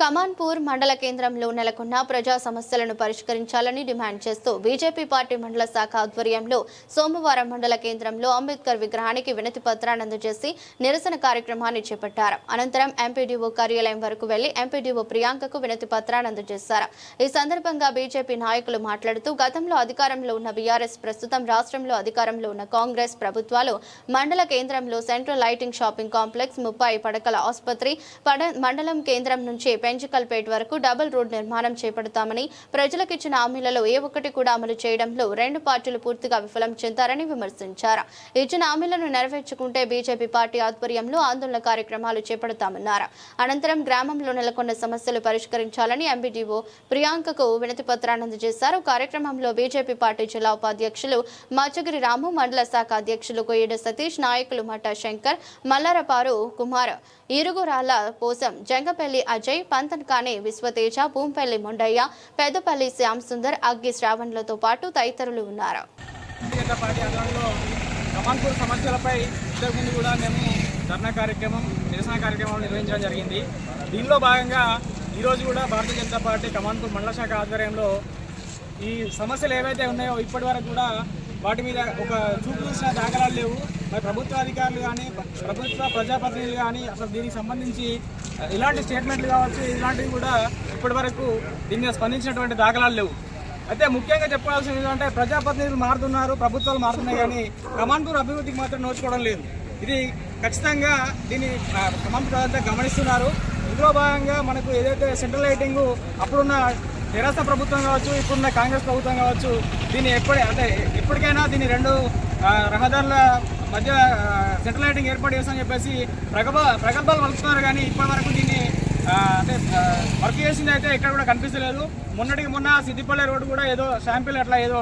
కమాన్పూర్ మండల కేంద్రంలో నెలకొన్న ప్రజా సమస్యలను పరిష్కరించాలని డిమాండ్ చేస్తూ బీజేపీ పార్టీ మండల శాఖ ఆధ్వర్యంలో సోమవారం మండల కేంద్రంలో అంబేద్కర్ విగ్రహానికి వినతి పత్రాన్ని అందజేసి నిరసన కార్యక్రమాన్ని చేపట్టారు. అనంతరం ఎంపీడీఓ కార్యాలయం వరకు వెళ్ళి ఎంపీడీఓ ప్రియాంకకు వినతి పత్రాన్ని అందజేశారు. ఈ సందర్భంగా బీజేపీ నాయకులు మాట్లాడుతూ గతంలో అధికారంలో ఉన్న బీఆర్ఎస్ ప్రస్తుతం రాష్ట్రంలో అధికారంలో ఉన్న కాంగ్రెస్ ప్రభుత్వాలు మండల కేంద్రంలో సెంట్రల్ లైటింగ్ షాపింగ్ కాంప్లెక్స్ ముప్పై పడకల ఆసుపత్రి పడ- మండలం కేంద్రం నుంచి పెంచికల్పేట్ వరకు డబుల్ రోడ్ నిర్మాణం చేపడతామని ప్రజలకు ఇచ్చిన హామీలలో ఏ ఒక్కటి కూడా అమలు చేయడంలో రెండు పార్టీలు పూర్తిగా విఫలం చెందారని విమర్శించారు. ఇచ్చిన హామీలను నెరవేర్చుకుంటే బీజేపీ పార్టీ ఆధ్వర్యంలో ఆందోళన కార్యక్రమాలు చేపడతామన్నారు. అనంతరం గ్రామంలో నెలకొన్న సమస్యలు పరిష్కరించాలని ఎంబీడీఓ ప్రియాంకకు వినతి పత్రాన్ని అందజేశారు కార్యక్రమంలో బీజేపీ పార్టీ జిల్లా ఉపాధ్యక్షులు మచ్చగిరి రాము మండల శాఖ అధ్యక్షులు కొయ్యడ సతీష్ నాయకులు మఠ శంకర్ మల్లారపారు కుమార్ ఇరుగురాల పోసం జంగపల్లి అజయ్ పంతన్కానే విశ్వతేజ భూంపల్లి మొండయ్య పెద్దపల్లి శ్యామ్ సుందర్ అగ్గి శ్రావణ్లతో పాటు తదితరులు ఉన్నారు. కమాన్పూర్ సమస్యలపై ఇంతకుముందు కూడా మేము ధర్నా కార్యక్రమం నిరసన కార్యక్రమం నిర్వహించడం జరిగింది. దీనిలో భాగంగా ఈరోజు కూడా భారతీయ జనతా పార్టీ కమాన్పూర్ మండల శాఖ ఆధ్వర్యంలో ఈ సమస్యలు ఏవైతే ఉన్నాయో ఇప్పటి వరకు కూడా వాటి మీద ఒక చూపు చూసిన దాఖలాలు లేవు. మరి ప్రభుత్వ అధికారులు కానీ ప్రభుత్వ ప్రజాప్రతినిధులు కానీ అసలు దీనికి సంబంధించి ఇలాంటి స్టేట్మెంట్లు కావచ్చు ఇలాంటివి కూడా ఇప్పటి వరకు దీని మీద స్పందించినటువంటి దాఖలాలు లేవు. అయితే ముఖ్యంగా చెప్పాల్సింది ఏంటంటే ప్రజాప్రతినిధులు మారుతున్నారు ప్రభుత్వాలు మారుతున్నాయి కానీ కమాన్పూర్ అభివృద్ధికి మాత్రం నోచుకోవడం లేదు. ఇది ఖచ్చితంగా దీన్ని కమాన్పూర్ అంతా గమనిస్తున్నారు. ఇందులో భాగంగా మనకు ఏదైతే సెంట్రల్ లైటింగ్ అప్పుడున్న తెరాస ప్రభుత్వం కావచ్చు ఇప్పుడున్న కాంగ్రెస్ ప్రభుత్వం కావచ్చు దీన్ని ఎప్పటి అంటే ఎప్పటికైనా దీన్ని రెండు రహదారుల మధ్య సెంట్రల్ లైటింగ్ ఏర్పాటు చేస్తామని చెప్పేసి ప్రగబ ప్రగల్భాలు పలుకుతున్నారు కానీ ఇప్పటి వరకు దీన్ని అంటే వర్క్ చేసింది అయితే ఎక్కడ కూడా కనిపించలేదు మొన్నటికి మొన్న సిద్దిపల్లి రోడ్డు కూడా ఏదో శాంపిల్ అట్లా ఏదో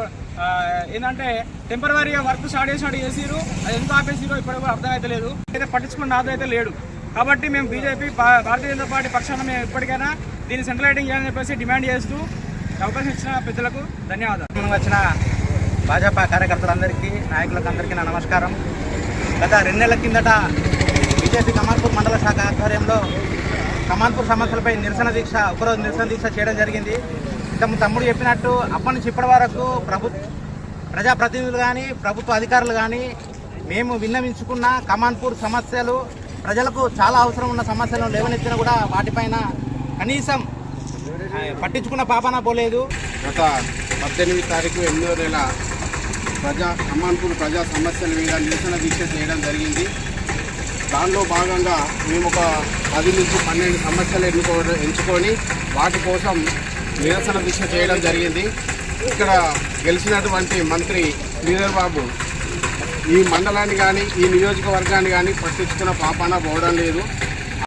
ఏంటంటే టెంపరీగా వర్క్ స్టార్ట్ చేసినట్టు చేసిరు అది ఎందుకు ఆపేసిరో ఇప్పటికి కూడా అర్థమైతే అయితే పట్టించుకున్న నాతో అయితే లేడు. కాబట్టి మేము బీజేపీ భారతీయ జనతా పార్టీ పక్షాన మేము ఇప్పటికైనా దీన్ని సెంట్రల్ లైటింగ్ చేయాలని చెప్పేసి డిమాండ్ చేస్తూ అవకాశం ఇచ్చిన పెద్దలకు ధన్యవాదాలు. వచ్చిన భాజపా కార్యకర్తలందరికీ నాయకులకు అందరికీ నా నమస్కారం. గత రెండు నెలల కిందట బీజేపీ కమాన్పూర్ మండల శాఖ ఆధ్వర్యంలో కమాన్పూర్ సమస్యలపై నిరసన దీక్ష ఒకరోజు నిరసన దీక్ష చేయడం జరిగింది. ఇంత తమ్ముడు చెప్పినట్టు అప్పటి నుంచి ఇప్పటి వరకు ప్రభు ప్రజాప్రతినిధులు కానీ ప్రభుత్వ అధికారులు కానీ మేము విన్నవించుకున్న కమాన్పూర్ సమస్యలు ప్రజలకు చాలా అవసరం ఉన్న సమస్యలను లేవనెత్తిన కూడా వాటిపైన కనీసం పట్టించుకున్న పాపన పోలేదు. గత పద్దెనిమిది తారీఖు ఎనిమిదో నెల ప్రజా అమ్మాన్పూర్ ప్రజా సమస్యల మీద నిరసన దీక్ష చేయడం జరిగింది. దానిలో భాగంగా మేము ఒక పది నుంచి పన్నెండు సమస్యలు ఎన్నుకో ఎంచుకొని వాటి కోసం నిరసన దీక్ష చేయడం జరిగింది. ఇక్కడ గెలిచినటువంటి మంత్రి శ్రీధర్ బాబు ఈ మండలాన్ని కానీ ఈ నియోజకవర్గాన్ని కానీ పట్టించుకున్న పాపాన పోవడం లేదు.